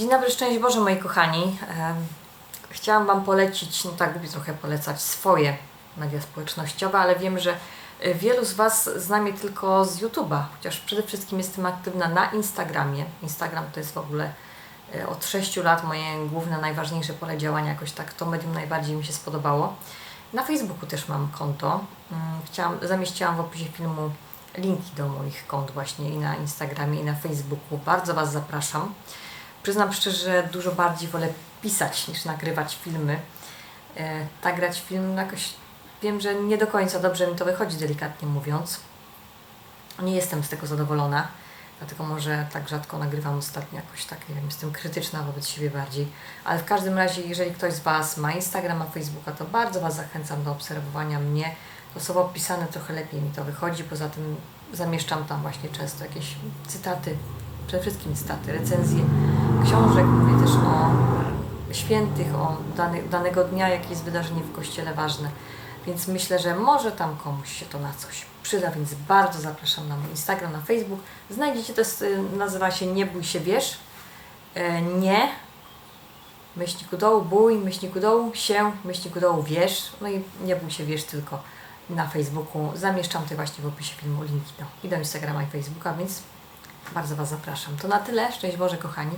Dzień dobry, szczęść Boże moi kochani. Chciałam Wam polecić, no tak lubię trochę polecać swoje media społecznościowe, ale wiem, że y, wielu z Was zna mnie tylko z YouTube'a, chociaż przede wszystkim jestem aktywna na Instagramie. Instagram to jest w ogóle y, od 6 lat moje główne, najważniejsze pole działania, jakoś tak to medium najbardziej mi się spodobało. Na Facebooku też mam konto. Mm, Chciałam, zamieściłam w opisie filmu linki do moich kont właśnie i na Instagramie i na Facebooku. Bardzo Was zapraszam. Przyznam szczerze, że dużo bardziej wolę pisać niż nagrywać filmy. E, tak grać film jakoś wiem, że nie do końca dobrze mi to wychodzi, delikatnie mówiąc. Nie jestem z tego zadowolona, dlatego może tak rzadko nagrywam ostatnio jakoś tak, nie wiem, jestem krytyczna wobec siebie bardziej. Ale w każdym razie, jeżeli ktoś z Was ma Instagrama, Facebooka, to bardzo Was zachęcam do obserwowania mnie. To słowo pisane trochę lepiej mi to wychodzi, poza tym zamieszczam tam właśnie często jakieś cytaty, przede wszystkim cytaty, recenzje książek, mówię też o świętych, o danego dnia, jakie jest wydarzenie w kościele ważne. Więc myślę, że może tam komuś się to na coś przyda, więc bardzo zapraszam na mój Instagram, na Facebook. Znajdziecie to, y, nazywa się Nie bój się, wiesz. E, Nie, myślniku dołu, bój, myślniku dołu, się, myślniku dołu, wiesz. No i nie bój się, wiesz tylko na Facebooku. Zamieszczam tutaj właśnie w opisie filmu linki do, i do Instagrama i Facebooka, więc bardzo Was zapraszam. To na tyle. Szczęść Boże, kochani.